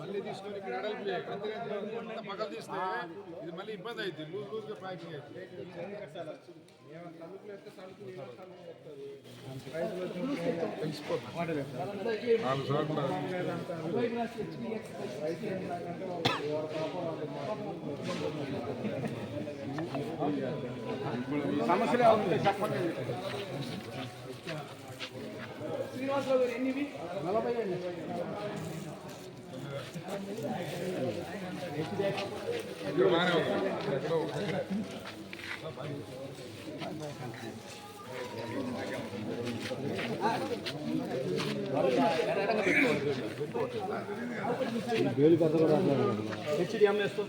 మళ్ళీ తీసుకొని ఇక్కడ అడల్పు పగలు తీస్తే ఇది మళ్ళీ ఇబ్బంది అవుతుంది. లూజ్ లూజ్గా ప్యాకింగ్ అవుతుంది. నాలుగు సార్లు సమస్యలే చెప్పండి శ్రీనివాసరావు గారు ఎన్నివి నలభై అండి ఇక్కడ బాగానే ఉంది ఎక్కడో ఒకటి. హెచ్డిఎంఎస్